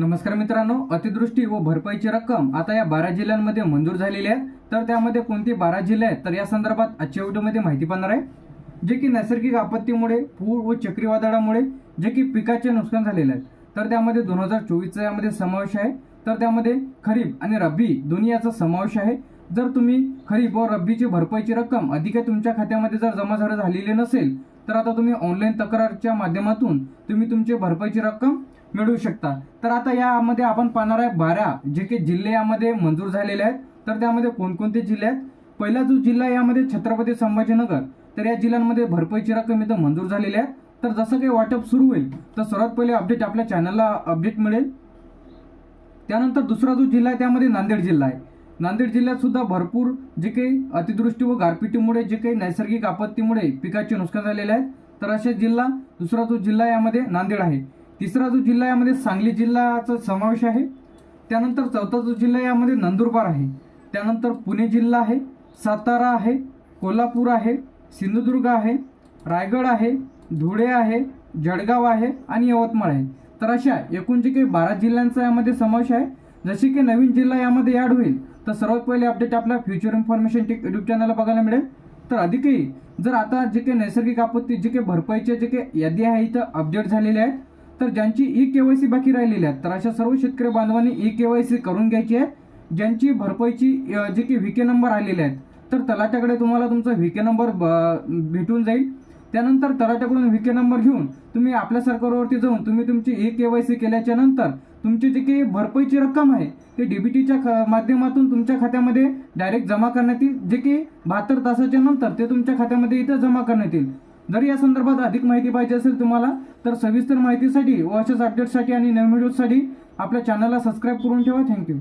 नमस्कार मित्रांनो अतिदृष्टी व भरपाईची रक्कम आता या बारा जिल्ह्यांमध्ये मंजूर झालेली आहे. तर त्यामध्ये कोणते बारा जिल्हे आहेत? तर या संदर्भात आजच्या व्हिडिओमध्ये माहिती पाहणार आहे. जे की नैसर्गिक आपत्तीमुळे पूर व चक्रीवादळामुळे जे की पिकाचे नुकसान झालेले आहे. तर त्यामध्ये दोन हजार चोवीसचा यामध्ये समावेश आहे. तर त्यामध्ये खरीप आणि रब्बी दोन्ही याचा समावेश आहे. जर तुम्ही खरीप व रब्बीची भरपाईची रक्कम अधिक तुमच्या खात्यामध्ये जर जमा झालं झालेली नसेल तर आता तुम्ही ऑनलाईन तक्रारच्या माध्यमातून तुम्ही तुमची भरपाईची रक्कम मिळवू शकता. तर आता यामध्ये आपण पाहणार आहे बारा जे काही जिल्हे यामध्ये मंजूर झालेले आहेत. तर त्यामध्ये कोणकोणते जिल्हे आहेत? पहिला जो जिल्हा यामध्ये छत्रपती संभाजीनगर. तर या जिल्ह्यांमध्ये भरपाईची रक्कम इथं मंजूर झालेली आहे तर जसं काही वाटप सुरू होईल तर सर्वात पहिले अपडेट आपल्या चॅनलला अपडेट मिळेल. त्यानंतर दुसरा जो जिल्हा आहे त्यामध्ये नांदेड जिल्हा आहे. नांदेड जिल्ह्यात सुद्धा भरपूर जे काही अतिवृष्टी व गारपिटीमुळे जे काही नैसर्गिक आपत्तीमुळे पिकाचे नुकसान झालेले आहे तर असे जिल्हा दुसरा जो जिल्हा यामध्ये नांदेड आहे. तिसरा जो जिल्हा यामध्ये सांगली जिल्ह्याचा समावेश आहे त्यानंतर चौथा जो जिल्हा यामध्ये नंदुरबार आहे त्यानंतर पुणे जिल्हा आहे सातारा आहे कोल्हापूर आहे सिंधुदुर्ग आहे रायगड आहे धुळे आहे जळगाव आहे आणि यवतमाळ आहे. तर अशा एकूण जे काही बारा जिल्ह्यांचा यामध्ये समावेश आहे जसे की नवीन जिल्हा यामध्ये ॲड होईल तर सर्वात पहिले अपडेट आपल्या फ्युचर इन्फॉर्मेशन टेक यूट्यूब चॅनलला बघायला मिळेल. तर अधिकही जर आता जे काही नैसर्गिक आपत्ती जे काही भरपाईचे जे काही यादी आहे इथं अपडेट झालेले आहेत तर ज्यांची ई केवायसी बाकी राहिलेली आहे तर अशा सर्व शेतकरी बांधवांनी ई केवायसी करून घ्यायची आहे. ज्यांची भरपाईची जे की व्हीके नंबर आलेले आहेत तर तलाट्याकडे तुम्हाला तुमचा व्हीके नंबर ब- भेटून जाईल. त्यानंतर तलाट्याकडून व्हीके नंबर घेऊन तुम्ही आपल्या सरकारवरती जाऊन तुम्ही तुमची ई केवायसी केल्याच्यानंतर तुमची जी काही भरपाईची रक्कम आहे ते डीबीटीच्या माध्यमातून तुमच्या खात्यामध्ये डायरेक्ट जमा करण्यात येईल. जे की बहात्तर तासाच्या नंतर ते तुमच्या खात्यामध्ये इथं जमा करण्यात येईल. जर या संदर्भात अधिक माहिती पाहिजे असेल तुम्हाला तर सविस्तर माहितीसाठी व अशाच अपडेटसाठी आणि नवीन व्हिडिओसाठी आपल्या चॅनलला सबस्क्राईब करून ठेवा. थँक्यू